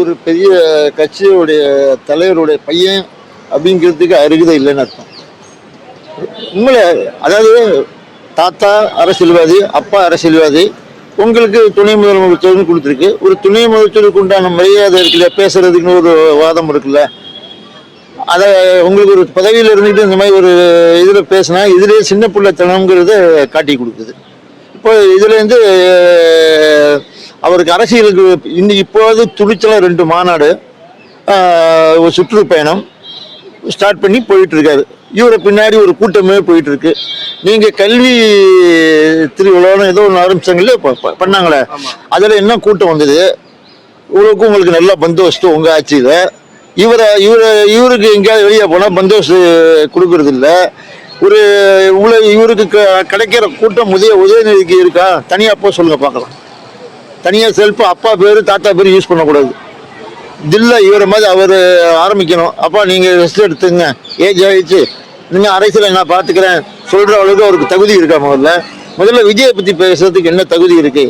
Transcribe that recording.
ஒரு பெரிய கட்சியுடைய தலைவருடைய பையன் அப்படிங்கிறதுக்கு அருகதை இல்லைன்னு அர்த்தம். உங்களை அதாவது தாத்தா அரசியல்வாதி அப்பா அரசியல்வாதி உங்களுக்கு துணை முதலமைச்சர்னு கொடுத்துருக்கு. ஒரு துணை முதலமைச்சருக்கு உண்டான மரியாதை இருக்குல்ல பேசுறதுக்குன்னு ஒரு வாதம் இருக்குல்ல. அதை உங்களுக்கு ஒரு பதவியில் இருந்துட்டு இந்த மாதிரி ஒரு இதில் பேசினா இதுலேயே சின்ன பிள்ளைத்தனம்ங்கிறத காட்டி கொடுக்குது. இப்போ இதுலேருந்து அவருக்கு அரசியலுக்கு இன்னைக்கு இப்போது துணிச்சலாக ரெண்டு மாநாடு ஒரு சுற்றுப்பயணம் ஸ்டார்ட் பண்ணி போயிட்டு இருக்காரு இவரை பின்னாடி ஒரு கூட்டமே போயிட்டு இருக்கு நீங்க கல்வி திருவிழான்னு ஏதோ ஒன்று ப- பண்ணாங்களே? அதுல என்ன கூட்டம் வந்தது? இவருக்கும் உங்களுக்கு நல்ல பந்தோபஸ்து உங்க ஆட்சியில. இவரை இவரை இவருக்கு எங்கேயாவது வெளியே போனா பந்தோபஸ்து கொடுக்கறது இல்ல ஒரு இவ்வளவு இவருக்கு க- கிடைக்கிற கூட்டம் உதய உதயநிதிக்கு இருக்கா? தனியா போ சொல்லுங்க பார்க்கலாம். தனியாக செல்ஃபு அப்பா பேர் தாத்தா பேர் யூஸ் பண்ணக்கூடாது. தில்லை இவரை மாதிரி அவர் ஆரம்பிக்கணும். அப்பா நீங்கள் ரெஸ்ட் எடுத்துங்க. ஏஜ் ஆகிடுச்சு நீங்கள் அரசியலை நான் பார்த்துக்கிறேன் சொல்கிற அளவுக்கு அவருக்கு தகுதி இருக்கா முதல்ல? முதல்ல விஜயை பற்றி பேசுறதுக்கு என்ன தகுதி இருக்கு?